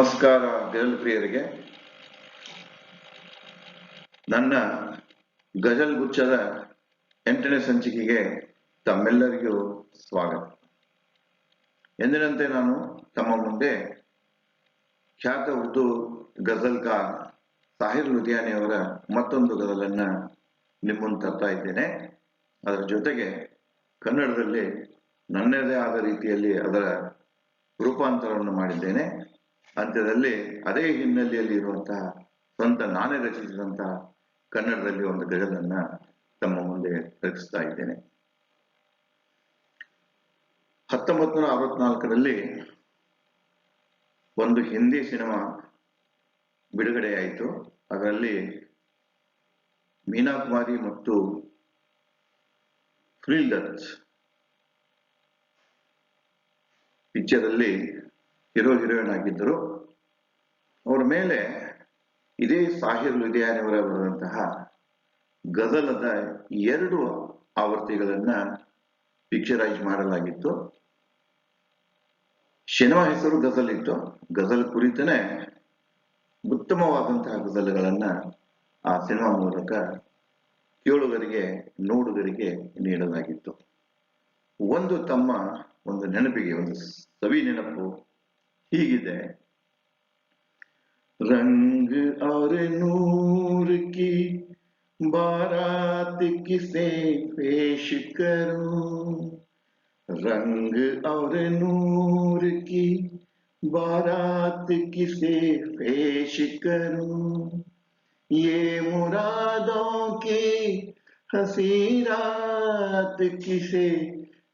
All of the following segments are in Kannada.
ನಮಸ್ಕಾರ ಗಜಲ್ ಪ್ರಿಯರಿಗೆ. ನನ್ನ ಗಜಲ್ ಗುಚ್ಛದ ಎಂಟನೇ ಸಂಚಿಕೆಗೆ ತಮ್ಮೆಲ್ಲರಿಗೂ ಸ್ವಾಗತ. ಎಂದಿನಂತೆ ನಾನು ತಮ್ಮ ಮುಂದೆ ಖ್ಯಾತ ಉರ್ದು ಗಜಲ್ಕಾರ್ ಸಾಹಿರ್ ಲುಧಿಯಾನಿ ಅವರ ಮತ್ತೊಂದು ಗಜಲನ್ನ ನಿಮ್ಮನ್ನು ತರ್ತಾ ಇದ್ದೇನೆ. ಅದರ ಜೊತೆಗೆ ಕನ್ನಡದಲ್ಲಿ ನನ್ನದೇ ಆದ ರೀತಿಯಲ್ಲಿ ಅದರ ರೂಪಾಂತರವನ್ನು ಮಾಡಿದ್ದೇನೆ. ಅಂತ್ಯದಲ್ಲಿ ಅದೇ ಹಿನ್ನೆಲೆಯಲ್ಲಿ ಇರುವಂತಹ ಸ್ವಂತ ನಾನೇ ರಚಿಸಿದಂತಹ ಕನ್ನಡದಲ್ಲಿ ಒಂದು ಗಜಲನ್ನ ತಮ್ಮ ಮುಂದೆ ರಚಿಸ್ತಾ ಇದ್ದೇನೆ. ಹತ್ತೊಂಬತ್ತು ನೂರ ಅರವತ್ನಾಲ್ಕರಲ್ಲಿ ಒಂದು ಹಿಂದಿ ಸಿನಿಮಾ ಬಿಡುಗಡೆಯಾಯಿತು. ಅದರಲ್ಲಿ ಮೀನಾ ಕುಮಾರಿ ಮತ್ತು ಸುನಿಲ್ ದತ್ ಪಿಕ್ಚರ್ ಅಲ್ಲಿ ಹೀರೋ ಹೀರೋಯಿನ್ ಆಗಿದ್ದರು ಅವರ ಮೇಲೆ ಇದೇ ಸಾಹಿರ್ ಲುಧಿಯಾನಿಯವರ ಬರೆದಂತಹ ಗಜಲದ ಎರಡು ಆವೃತ್ತಿಗಳನ್ನ ಪಿಕ್ಚರೈಸ್ ಮಾಡಲಾಗಿತ್ತು. ಸಿನಿಮಾ ಹೆಸರು ಗಜಲ್ ಇತ್ತು ಗಜಲ್ ಕುರಿತನೇ ಉತ್ತಮವಾದಂತಹ ಗಜಲ್ಗಳನ್ನ ಆ ಸಿನಿಮಾ ಮೂಲಕ ಕೇಳುಗರಿಗೆ, ನೋಡುಗರಿಗೆ ನೀಡಲಾಗಿತ್ತು. ಒಂದು ತಮ್ಮ, ಒಂದು ನೆನಪಿಗೆ, ಒಂದು ಸವಿ ನೆನಪು ಹೀಗಿದೆ रंग और नूर की बारात किसे पेश करूं रंग और नूर की बारात किसे पेश करूं ये मुरादों की हसी रात किसे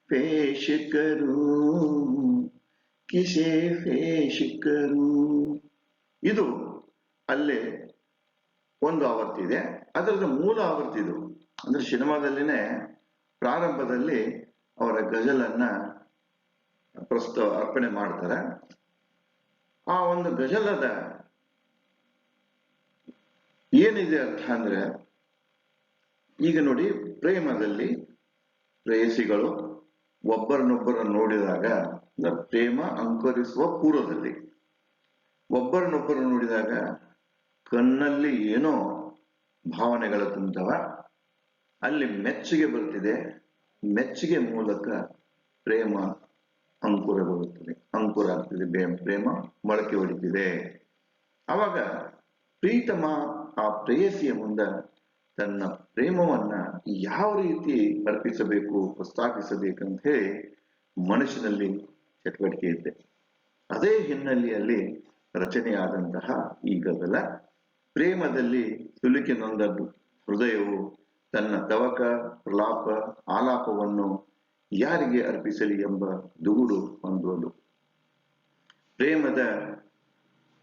पेश करूं ಕಿಶೇಷಿಕರು ಇದು ಅಲ್ಲಿ ಒಂದು ಆವೃತ್ತಿ ಇದೆ. ಅದರದ ಮೂಲ ಆವೃತ್ತಿ ಇದು. ಅಂದ್ರೆ ಸಿನಿಮಾದಲ್ಲಿನೇ ಪ್ರಾರಂಭದಲ್ಲಿ ಅವರ ಗಜಲನ್ನ ಪ್ರಸ್ತುತ ಅರ್ಪಣೆ ಮಾಡ್ತಾರೆ. ಆ ಒಂದು ಗಜಲದ ಏನಿದೆ ಅರ್ಥ ಅಂದ್ರೆ, ಈಗ ನೋಡಿ ಪ್ರೇಮದಲ್ಲಿ ಪ್ರೇಯಸಿಗಳು ಒಬ್ಬರನ್ನೊಬ್ಬರ ನೋಡಿದಾಗ ಪ್ರೇಮ ಅಂಕುರಿಸುವ ಪೂರ್ವದಲ್ಲಿ. ಒಬ್ಬರನ್ನೊಬ್ಬರು ನೋಡಿದಾಗ ಕಣ್ಣಲ್ಲಿ ಏನೋ ಭಾವನೆಗಳ ತುಂಬವ ಅಲ್ಲಿ ಮೆಚ್ಚುಗೆ ಬರ್ತಿದೆ, ಮೆಚ್ಚುಗೆ ಮೂಲಕ ಪ್ರೇಮ ಅಂಕುರಗೊಳ್ಳುತ್ತದೆ ಅಂಕುರ ಆಗ್ತಿದೆ ಪ್ರೇಮ ಮೊಳಕೆ ಹೊಡಿತಿದೆ. ಅವಾಗ ಪ್ರೀತಮ ಆ ಪ್ರೇಯಸಿಯ ಮುಂದ ತನ್ನ ಪ್ರೇಮವನ್ನ ಯಾವ ರೀತಿ ಅರ್ಪಿಸಬೇಕು, ಪ್ರಸ್ತಾಪಿಸಬೇಕಂತ ಹೇಳಿ ಮನುಷ್ಯನಲ್ಲಿ ಚಟುವಟಿಕೆ ಇದೆ ಅದೇ ಹಿನ್ನೆಲೆಯಲ್ಲಿ ರಚನೆಯಾದಂತಹ ಈ ಗಜಲ ಪ್ರೇಮದಲ್ಲಿ ಸುಲುಕಿ ನೊಂದ ಹೃದಯವು ತನ್ನ ತವಕ, ಪ್ರಲಾಪ, ಆಲಾಪವನ್ನು ಯಾರಿಗೆ ಅರ್ಪಿಸಲಿ ಎಂಬ ದುಗುಡು ಹೊಂದುವುದು. ಪ್ರೇಮದ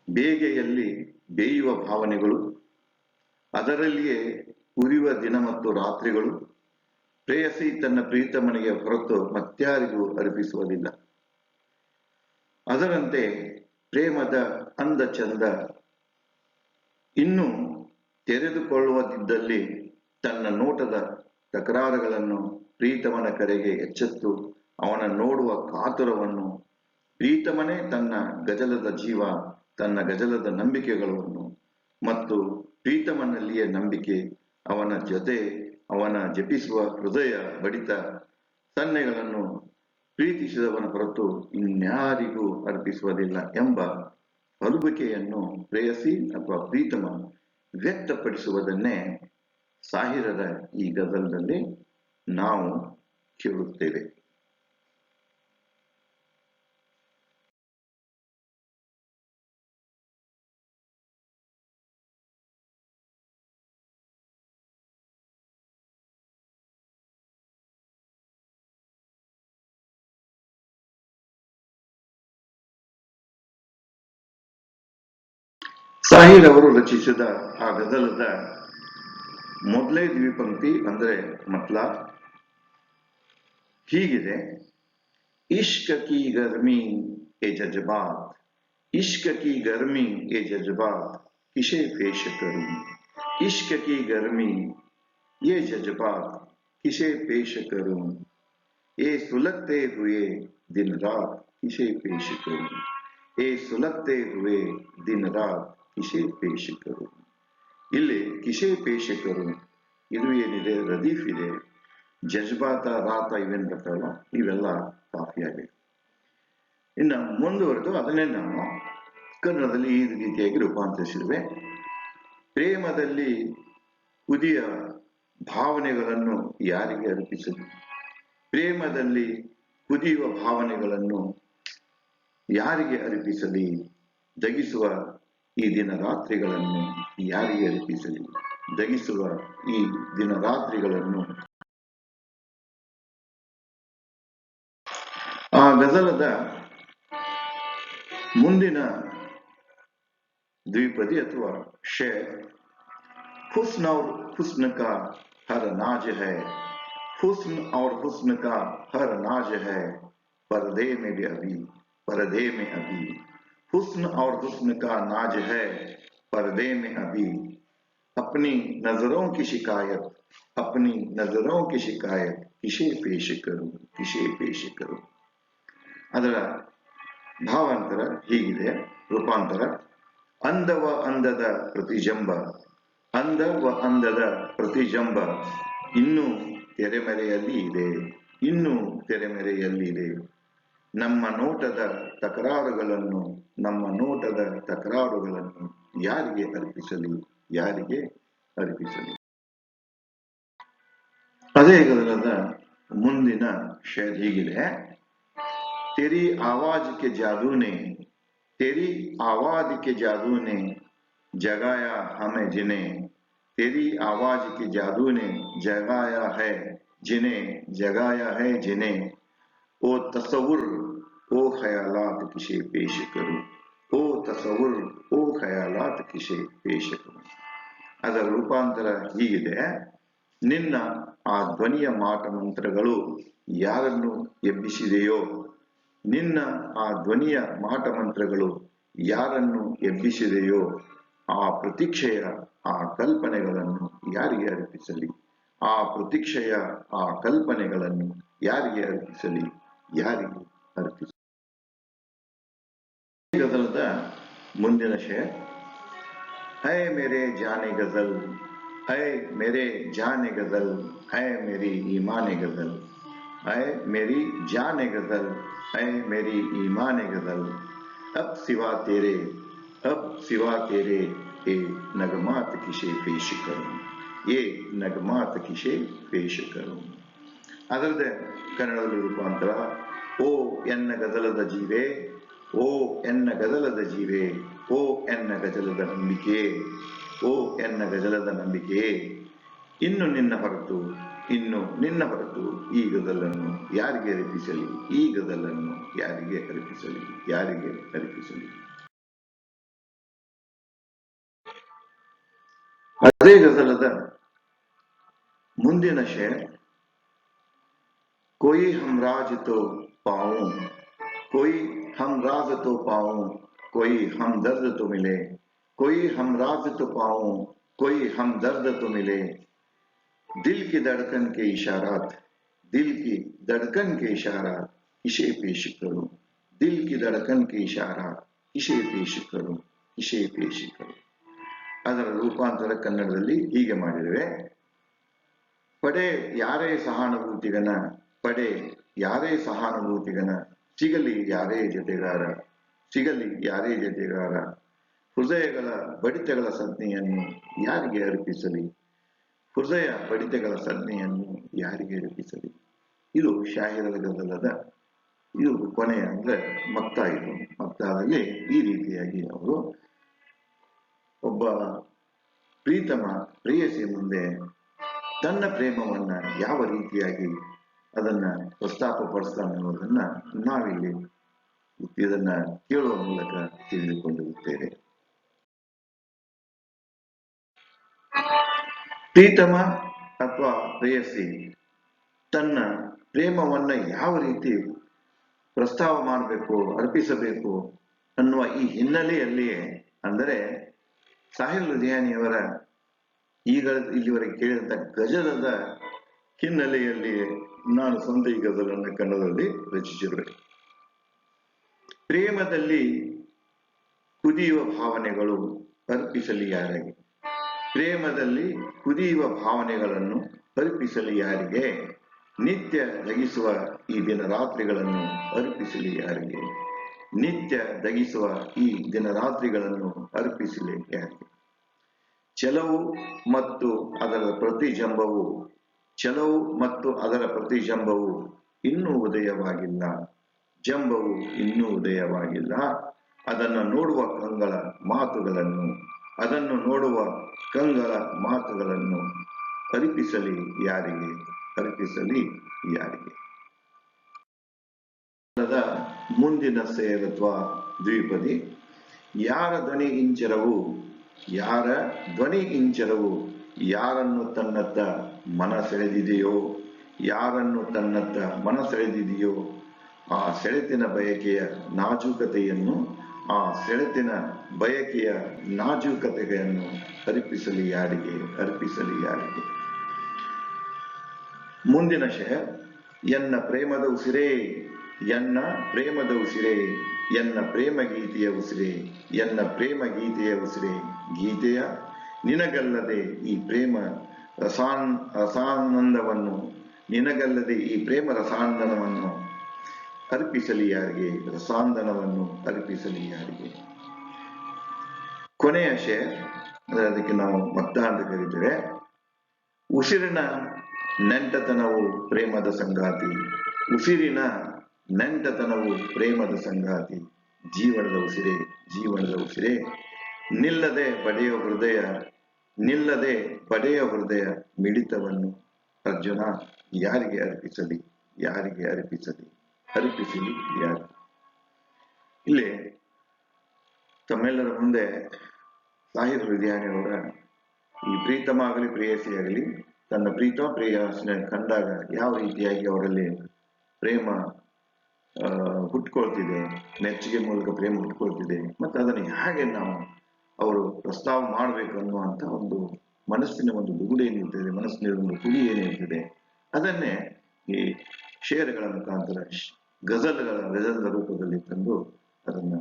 ಬೇಗೆಯಲ್ಲಿ ಬೇಯುವ ಭಾವನೆಗಳು, ಅದರಲ್ಲಿಯೇ ಉರಿಯುವ ದಿನ ಮತ್ತು ರಾತ್ರಿಗಳು, ಪ್ರೇಯಸಿ ತನ್ನ ಪ್ರೀತಮನಿಗೆ ಹೊರತು ಮತ್ಯಾರಿಗೂ ಅರ್ಪಿಸುವುದಿಲ್ಲ. ಅದರಂತೆ ಪ್ರೇಮದ ಅಂದ ಚಂದ ಇನ್ನು ತೆರೆದುಕೊಳ್ಳುವದಿದ್ದಲ್ಲಿ ತನ್ನ ನೋಟದ ತಕರಾರುಗಳನ್ನು ಪ್ರೀತಮನ ಕರೆಗೆ ಎಚ್ಚೆತ್ತು ಅವನ ನೋಡುವ ಕಾತುರವನ್ನು ಪ್ರೀತಮನೇ ತನ್ನ ಗಜಲದ ಜೀವ, ತನ್ನ ಗಜಲದ ನಂಬಿಕೆಗಳನ್ನು ಮತ್ತು ಪ್ರೀತಮನಲ್ಲಿಯೇ ನಂಬಿಕೆ, ಅವನ ಜೊತೆ ಅವನ ಜಪಿಸುವ ಹೃದಯ ಬಡಿತ ಸನ್ನೆಗಳನ್ನು ಪ್ರೀತಿಸಿದವನ ಹೊರತು ಇನ್ಯಾರಿಗೂ ಅರ್ಪಿಸುವುದಿಲ್ಲ ಎಂಬ ಅಲುಬಿಕೆಯನ್ನು ಪ್ರೇಯಸಿ ಅಥವಾ ಪ್ರೀತಮ ವ್ಯಕ್ತಪಡಿಸುವುದನ್ನೇ ಸಾಹಿರರ ಈ ಗಜಲ್ದಲ್ಲಿ ನಾವು ಕೇಳುತ್ತೇವೆ. ಸಾಹಿರ್ ಅವರು ರಚಿಸಿದ ಆ ಗಜಲದ ಮೊದಲೇ ದ್ವಿಪಂಕ್ತಿ ಅಂದ್ರೆ ಮತ್ಲ ಹೀಗಿದೆ ಇಷ್ಕ ಕಿ ಗರ್ಮಿ ಎ ಜಜ್ಬಾತ್ ಇಷ್ಕ ಕಿ ಗರ್ಮಿ ಎ ಜಜ್ಬಾತ್ ಕಿಶೆ ಪೇಶ ಕರು ಇಷ್ಕ ಕಿ ಗರ್ಮಿ ये जज्बात किसे पेश करूं ये सुलगते हुए दिन रात किसे पेश करूं ಏ ಸುಲತ್ತೆ ಹುವೆ ದಿನ ರಾತ್ ಕಿಶೆ ಪೇಶಕರು ಇಲ್ಲಿ ಕಿಶೆ ಪೇಷಕರು ಇದು ಏನಿದೆ? ರದೀಫ್ ಇದೆ. ಜಜ್ಬಾತ ರಾತ ಇವೇನು ಬರ್ತಾವಲ್ಲ ಇವೆಲ್ಲ ಕಾಫಿಯಾಗಿದೆ ಇನ್ನು ಮುಂದುವರೆದು ಅದನ್ನೇ ನಾವು ಕನ್ನಡದಲ್ಲಿ ಈ ರೀತಿಯಾಗಿ ರೂಪಾಂತರಿಸಿರುವೆ. ಪ್ರೇಮದಲ್ಲಿ ಕುದಿಯ ಭಾವನೆಗಳನ್ನು ಯಾರಿಗೆ ಅರ್ಪಿಸಲಿ? ಪ್ರೇಮದಲ್ಲಿ ಕುದಿಯುವ ಭಾವನೆಗಳನ್ನು ಯಾರಿಗೆ ಅರ್ಪಿಸಲಿ? ದಗಿಸುವ ಈ ದಿನ ರಾತ್ರಿಗಳನ್ನು ಯಾರಿಗೆ ಅರ್ಪಿಸಲಿ ದಗಿಸುವ ಈ ದಿನ ರಾತ್ರಿಗಳನ್ನು ಆ ಗಜಲದ ಮುಂದಿನ ದ್ವಿಪದಿ ಅಥವಾ ಶೇರ್ हुस्न और हुस्न का हर नाज है हुस्न और हुस्न का हर नाज है पर्दे में भी अभी पर्दे में अभी हुस्न और हुस्न का नाज है पर्दे में अभी अपनी नजरों की शिकायत अपनी नजरों की शिकायत किसे पेश करूं किसे पेश करूं ಅದರ ಭಾವಾಂತರ ಹೀಗಿದೆ ರೂಪಾಂತರ ಅಂದವ ಅಂದದ ಪ್ರತಿಜಂಬ ಅಂದವ ಅಂದದ ಪ್ರತಿಜಂಬ ಇನ್ನೂ ತೆರೆಮರೆಯಲ್ಲಿ ಇದೆ ಇನ್ನೂ ತೆರೆಮರೆಯಲ್ಲಿ ಇದೆ ನಮ್ಮ ನೋಟದ ತಕರಾರುಗಳನ್ನು, ನಮ್ಮ ನೋಟದ ತಕರಾರುಗಳನ್ನು ಯಾರಿಗೆ ಅರ್ಪಿಸಲಿ? ಯಾರಿಗೆ ಅರ್ಪಿಸಲಿ? ಅದೇ ಗದನದ ಮುಂದಿನ ಶೇರ್ ಹೀಗಿದೆ. ತೆರಿ ಆವಾಜಿಕೆ ಜಾದೂನೆ, ತೆರಿ ಆವಾಜಿಕೆ ಜಾದೂನೆ, ಜಗಾಯ ಹಮೆ ಜಿನೆ. ತೆರಿ ಆವಾಜಿಕೆ ಜಾದೂನೆ, ಜಗಾಯ ಹೇ ಜಿನೆ, ಜಗಾಯ ಹೇ ಜಿನೆ. ओ तस्वुर ओ ख्यालात किसे पेश करूं ओ तस्वुर ओ ख्यालात किसे पेश करूं ಅದರ ರೂಪಾಂತರ ಹೀಗಿದೆ ನಿನ್ನ ಆ ಧ್ವನಿಯ ಮಾಟ ಮಂತ್ರಗಳು ಯಾರನ್ನು ಎಬ್ಬಿಸಿದೆಯೋ ನಿನ್ನ ಆ ಧ್ವನಿಯ ಮಾಟ ಮಂತ್ರಗಳು ಯಾರನ್ನು ಎಬ್ಬಿಸಿದೆಯೋ ಆ ಪ್ರತೀಕ್ಷೆಯ ಆ ಕಲ್ಪನೆಗಳನ್ನು ಯಾರಿಗೆ ಅರ್ಪಿಸಲಿ ಆ ಪ್ರತೀಕ್ಷೆಯ ಆ ಕಲ್ಪನೆಗಳನ್ನು ಯಾರಿಗೆ ಅರ್ಪಿಸಲಿ ಯಾರಿಗೆ ಅರ್ಪಿಸಲಿ ಗಜಲದ ಮುಂದಿನ ಶೇರ್ ಹೈ ಮೇರೆ ಜಾನೆ ಗಜಲ್ ಹೈ ಮೇರೆ ಜಾನೆ ಗಜಲ್ ಹೈ ಮೇರಿ ಈಮಾನೆ ಗಜಲ್ है मेरी जान गजल है मेरी ईमान गजल अब सिवा तेरे अब सिवा तेरे ये नगमात किसे पेश करूं ये नगमात किसे पेश करूं ಅದರದ್ದೇ ಕನ್ನಡದಲ್ಲಿ ರೂಪಾಂತರ ಓ ಎನ್ನ ಗದಲದ ಜೀವೆ, ಓ ಎನ್ನ ಗದಲದ ಜೀವೆ, ಓ ಎನ್ನ ಗಜಲದ ನಂಬಿಕೆ, ಓ ಎನ್ನ ಗಜಲದ ನಂಬಿಕೆ, ಇನ್ನು ನಿನ್ನ ಹೊರತು, ಇನ್ನು ನಿನ್ನ ಹೊರತು ಈ ಗದಲನ್ನು ಯಾರಿಗೆ ಅರ್ಪಿಸಲಿ? ಈ ಗದಲನ್ನು ಯಾರಿಗೆ ಅರ್ಪಿಸಲಿ? ಯಾರಿಗೆ ಅರ್ಪಿಸಲಿ? ಅದೇ ಗದಲದ ಮುಂದಿನ ಶೇರ್ कोई हमराज तो पाऊं कोई हमराज तो पाऊं कोई हमदर्द तो मिले कोई हमराज तो पाऊं कोई हमदर्द तो मिले दिल की धड़कन के इशारात दिल की धड़कन के इशारात इसे पेश करूं दिल की धड़कन के इशारात इसे पेश करूं इसे पेश करूं ಅದರ ರೂಪಾಂತರ ಕನ್ನಡದಲ್ಲಿ ಹೀಗೆ ಮಾಡಿರುವೆ ಪಡೆ ಯಾರೇ ಸಹಾನುಭೂತಿಗನ ಪಡೆ ಯಾರೇ ಸಹಾನುಭೂತಿಗನ, ಸಿಗಲಿ ಯಾರೇ ಜೊತೆಗಾರ, ಸಿಗಲಿ ಯಾರೇ ಜೊತೆಗಾರ, ಹೃದಯಗಳ ಬಡಿತಗಳ ಸಂಜ್ಞೆಯನ್ನು ಯಾರಿಗೆ ಅರ್ಪಿಸಲಿ? ಹೃದಯ ಬಡಿತಗಳ ಸಂಜ್ಞೆಯನ್ನು ಯಾರಿಗೆ ಅರ್ಪಿಸಲಿ? ಇದು ಶಾಹಿರದ ಗದಲದ ಇದು ಕೊನೆಯ ಅಂದ್ರೆ ಮಕ್ತ ಇದು ಮಕ್ತಾದಲ್ಲಿ ಈ ರೀತಿಯಾಗಿ ಅವರು ಒಬ್ಬ ಪ್ರೀತಮ, ಪ್ರೇಯಸಿ ಮುಂದೆ ತನ್ನ ಪ್ರೇಮವನ್ನ ಯಾವ ರೀತಿಯಾಗಿ ಅದನ್ನ ಪ್ರಸ್ತಾಪ ಪಡಿಸ್ತಾನೆ ಅನ್ನೋದನ್ನ ನಾವಿಲ್ಲಿ ಇದನ್ನ ಕೇಳುವ ಮೂಲಕ ತಿಳಿದುಕೊಂಡಿರುತ್ತೇವೆ. ಪ್ರೀತಮ ಅಥವಾ ಪ್ರೇಯಸಿ ತನ್ನ ಪ್ರೇಮವನ್ನ ಯಾವ ರೀತಿ ಪ್ರಸ್ತಾವ ಮಾಡಬೇಕು, ಅರ್ಪಿಸಬೇಕು ಅನ್ನುವ ಈ ಹಿನ್ನೆಲೆಯಲ್ಲಿಯೇ ಅಂದರೆ ಸಾಹಿಲ್ ಲುಧಿಯಾನಿಯವರ ಈಗ ಇಲ್ಲಿವರೆಗೆ ಕೇಳಿದಂತ ಗಜಲದ ಹಿನ್ನೆಲೆಯಲ್ಲಿ ನಾನು ಸ್ವಂತ ಈ ಗಜಲನ್ನು ಕನ್ನಡದಲ್ಲಿ ರಚಿಸಿದ್ರೆ ಪ್ರೇಮದಲ್ಲಿ ಕುದಿಯುವ ಭಾವನೆಗಳು ಅರ್ಪಿಸಲಿ ಯಾರಿಗೆ? ಪ್ರೇಮದಲ್ಲಿ ಕುದಿಯುವ ಭಾವನೆಗಳನ್ನು ಅರ್ಪಿಸಲಿ ಯಾರಿಗೆ? ನಿತ್ಯ ದಗಿಸುವ ಈ ದಿನ ರಾತ್ರಿಗಳನ್ನು ಅರ್ಪಿಸಲಿ ಯಾರಿಗೆ? ನಿತ್ಯ ದಗಿಸುವ ಈ ದಿನ ರಾತ್ರಿಗಳನ್ನು ಅರ್ಪಿಸಲಿ ಯಾರಿಗೆ? ಛಲವು ಮತ್ತು ಅದರ ಪ್ರತಿಜಂಬವು ಛಲವು ಮತ್ತು ಅದರ ಪ್ರತಿಜಂಬವು ಇನ್ನೂ ಉದಯವಾಗಿಲ್ಲ. ಜಂಬವು ಇನ್ನೂ ಉದಯವಾಗಿಲ್ಲ. ಅದನ್ನು ನೋಡುವ ಕಂಗಳ ಮಾತುಗಳನ್ನು, ಅದನ್ನು ನೋಡುವ ಕಂಗಳ ಮಾತುಗಳನ್ನು ಅರ್ಪಿಸಲಿ ಯಾರಿಗೆ? ಅರ್ಪಿಸಲಿ ಯಾರಿಗೆ? ಮುಂದಿನ ಸೇರತ್ವ ದ್ವಿಪದಿ, ಯಾರ ಧ್ವನಿ ಇಂಚರವು, ಯಾರ ಧ್ವನಿ ಇಂಚರವು ಯಾರನ್ನು ತನ್ನತ್ತ ಮನ ಸೆಳೆದಿದೆಯೋ ಯಾರನ್ನು ತನ್ನತ್ತ ಮನ ಸೆಳೆದಿದೆಯೋ ಆ ಸೆಳೆತಿನ ಬಯಕೆಯ ನಾಜೂಕತೆಯನ್ನು, ಆ ಸೆಳೆತಿನ ಬಯಕೆಯ ನಾಜೂಕತೆಗಳನ್ನು ಅರ್ಪಿಸಲಿ ಯಾರಿಗೆ? ಅರ್ಪಿಸಲಿ ಯಾರಿಗೆ? ಮುಂದಿನ ಶಯ ಎನ್ನ ಪ್ರೇಮದ ಉಸಿರೇ, ಎನ್ನ ಪ್ರೇಮದ ಉಸಿರೇ, ಎನ್ನ ಪ್ರೇಮ ಗೀತೆಯ ಉಸಿರೇ, ಎನ್ನ ಪ್ರೇಮ ಗೀತೆಯ ಉಸಿರೇ, ಗೀತೆಯ ನಿನಗಲ್ಲದೆ ಈ ಪ್ರೇಮ ರಸಾನ್, ರಸಾನಂದವನ್ನು, ನಿನಗಲ್ಲದೆ ಈ ಪ್ರೇಮ ರಸಾಂದನವನ್ನು ಅರ್ಪಿಸಲಿ ಯಾರಿಗೆ? ರಸಾಂದನವನ್ನು ಅರ್ಪಿಸಲಿ ಯಾರಿಗೆ? ಕೊನೆಯ ಶೇರ್ ಅದಕ್ಕೆ ನಾವು ಮತ್ತ ಅಂತ ಕರೀತೇವೆ. ಉಸಿರಿನ ನೆಂಟತನವು ಪ್ರೇಮದ ಸಂಗಾತಿ. ಉಸಿರಿನ ನೆಂಟತನವು ಪ್ರೇಮದ ಸಂಗಾತಿ. ಜೀವನದ ಉಸಿರೇ ಜೀವನದ ಉಸಿರೇ. ನಿಲ್ಲದೆ ಬಡೆಯ ಹೃದಯ ನಿಲ್ಲದೆ ಪಡೆಯ ಹೃದಯ ಮಿಡಿತವನ್ನು ಅರ್ಜುನ ಯಾರಿಗೆ ಅರ್ಪಿಸಲಿ? ಯಾರಿಗೆ ಅರ್ಪಿಸಲಿ? ಅರ್ಪಿಸಲಿ ಯಾರು? ಇಲ್ಲಿ ತಮ್ಮೆಲ್ಲರ ಮುಂದೆ ಸಾಹಿತ್ಯ ಹೃದಯಾನಿಯವರ ಈ ಪ್ರೀತಮ ಆಗಲಿ ಪ್ರೇಯಸಿ ಆಗಲಿ ತನ್ನ ಪ್ರೀತ ಪ್ರೇಯಸಿನ ಕಂಡಾಗ ಯಾವ ರೀತಿಯಾಗಿ ಅವರಲ್ಲಿ ಪ್ರೇಮ ಹುಟ್ಕೊಳ್ತಿದೆ ಮೆಚ್ಚುಗೆ ಮೂಲಕ ಪ್ರೇಮ ಹುಟ್ಕೊಳ್ತಿದೆ ಮತ್ತೆ ಅದನ್ನು ಹೇಗೆ ನಾವು ಅವರು ಪ್ರಸ್ತಾವ ಮಾಡಬೇಕು ಅನ್ನುವಂಥ ಒಂದು ಮನಸ್ಸಿನ ಒಂದು ದುಗುಡು ಏನಿರ್ತದೆ, ಮನಸ್ಸಿನ ಒಂದು ಕುಡಿ ಏನಿರ್ತದೆ, ಅದನ್ನೇ ಈ ಶೇರ್ಗಳ ಮುಖಾಂತರ, ಗಜಲ್ಗಳ ಗಜಲ್ದ ರೂಪದಲ್ಲಿ ತಂದು ಅದನ್ನ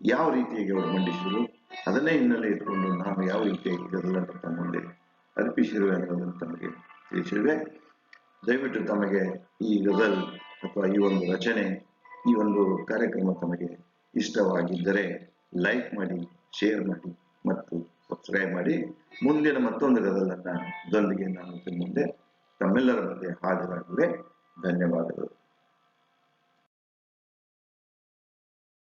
ಯಾವ ರೀತಿಯಾಗಿ ಅವರು ಮಂಡಿಸಿದ್ರು, ಅದನ್ನೇ ಹಿನ್ನೆಲೆ ಇಟ್ಕೊಂಡು ನಾನು ಯಾವ ರೀತಿಯಾಗಿ ಗಜಲನ್ನು ತಮ್ಮ ಮುಂದೆ ಅರ್ಪಿಸಿರುವೆ ಅನ್ನೋದನ್ನು ತಮಗೆ ತಿಳಿಸಿರುವೆ. ದಯವಿಟ್ಟು ತಮಗೆ ಈ ಗಜಲ್ ಅಥವಾ ಈ ಒಂದು ರಚನೆ, ಈ ಒಂದು ಕಾರ್ಯಕ್ರಮ ತಮಗೆ ಇಷ್ಟವಾಗಿದ್ದರೆ ಲೈಕ್ ಮಾಡಿ ಶೇರ್ ಮಾಡಿ ಮತ್ತು ಸಬ್ಸ್ಕ್ರೈಬ್ ಮಾಡಿ. ಮುಂದಿನ ಮತ್ತೊಂದು ಗದಲನ್ನು ದೊಂದಿಗೆ ನಾನು ಮುಂದೆ ತಮ್ಮೆಲ್ಲರ ಮುಂದೆ ಹಾಜರಾಗುವೆ. ಧನ್ಯವಾದಗಳು.